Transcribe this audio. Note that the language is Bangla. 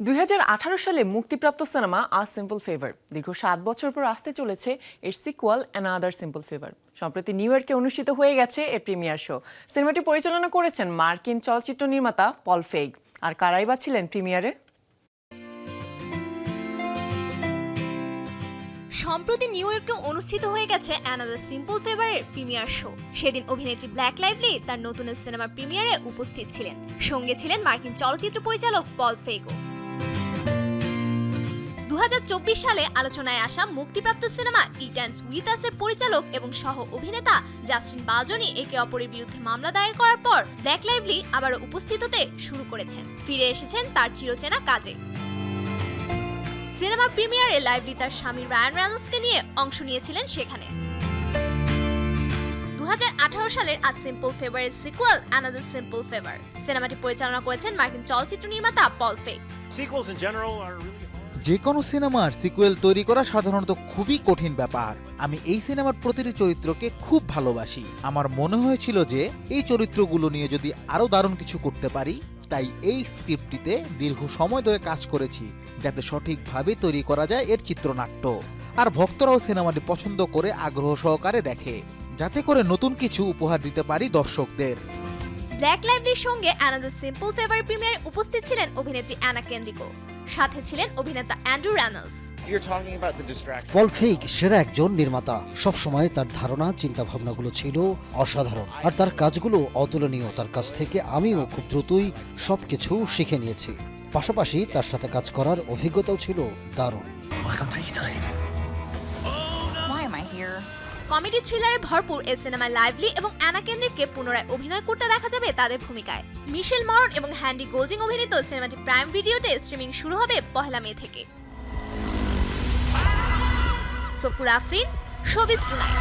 দুই হাজার আঠারো সালে মুক্তিপ্রাপ্ত সিনেমা আ সিম্পল ফেভার দীর্ঘ সাত বছর পর আসতে চলেছে এর সিকুয়াল অ্যানাদার সিম্পল ফেভার সম্প্রতি নিউ ইয়র্কে অনুষ্ঠিত হয়ে গেছে এর প্রিমিয়ার শো সিনেমাটি পরিচালনা করেছেন মার্কিন চলচ্চিত্র নির্মাতা পল ফেগ। আর কারাই বা ছিলেন প্রিমিয়ারে সম্প্রতি নিউ ইয়র্কে অনুষ্ঠিত হয়ে গেছে অ্যানাদার সিম্পল ফেভারের প্রিমিয়ার শো সেদিন অভিনেত্রী ব্ল্যাক লাইভলি তার নতুন সিনেমার প্রিমিয়ারে উপস্থিত ছিলেন। সঙ্গে ছিলেন মার্কিন চলচ্চিত্র পরিচালক পল ফেগো সালে আলোচনায় আসা মুক্তিপ্রাপ্ত সিনেমা ইটান্স উইথ আসের পরিচালক এবং সহ অভিনেতা জাস্টিন বালজনি একে অপরের বিরুদ্ধে মামলা দায়ের করার পর ব্ল্যাক লাইভলি আবারও উপস্থিত হতে শুরু করেছেন। ফিরে এসেছেন তার চিরচেনা কাজে। সিনেমার প্রিমিয়ারে লাইভলি তার স্বামী রায়ান রেনল্ডসকে নিয়ে অংশ নিয়েছিলেন সেখানে। দু হাজার আঠারো সালের আ সিম্পল ফেভারের সিকুয়াল অ্যানাদার সিম্পল ফেভার সিনেমাটি পরিচালনা করেছেন মার্কিন চলচ্চিত্র নির্মাতা পল ফেক যে কোনো সিনেমার সিকুয়েল তৈরি করা সাধারণত খুবই কঠিন ব্যাপার। আমি এই সিনেমার প্রতিটি চরিত্রকে খুব ভালোবাসি। আমার মনে হয়েছিল যে এই চরিত্রগুলো নিয়ে যদি আরও দারুণ কিছু করতে পারি, তাই এই স্ক্রিপ্টটিতে দীর্ঘ সময় ধরে কাজ করেছি, যাতে সঠিকভাবে তৈরি করা যায় এর চিত্রনাট্য। আর ভক্তরাও সিনেমাটি পছন্দ করে আগ্রহ সহকারে দেখে, যাতে করে নতুন কিছু উপহার দিতে পারি দর্শকদের। ব্ল্যাক লাইভলির সঙ্গে অ্যানাদার সিম্পল ফেভার প্রিমিয়ারে উপস্থিত ছিলেন অভিনেত্রী অ্যানা কেন্দ্রিকো। সাথে ছিলেন অভিনেতা Andrew Reynolds You're talking about the distraction. Paul Feig সেরা একজন নির্মাতা। সবসময় তার ধারণা চিন্তা ভাবনাগুলো ছিল অসাধারণ। আর তার কাজগুলো অতুলনীয়। তার কাছ থেকে আমিও খুব দ্রুতই সবকিছু শিখে নিয়েছি। পাশাপাশি তার সাথে কাজ করার অভিজ্ঞতাও ছিল দারুণ। কমেডি থ্রিলারে ভরপুর এই সিনেমায় লাইভলি এবং অ্যানা কেন্দ্রিককে পুনরায় অভিনয় করতে দেখা যাবে তাদের ভূমিকায়। মিশেল মরন এবং হ্যান্ডি গোল্ডিং অভিনীত সিনেমাটি প্রাইম ভিডিওতে স্ট্রিমিং শুরু হবে পহেলা মে থেকে। Safur Afrin showbiz tonight.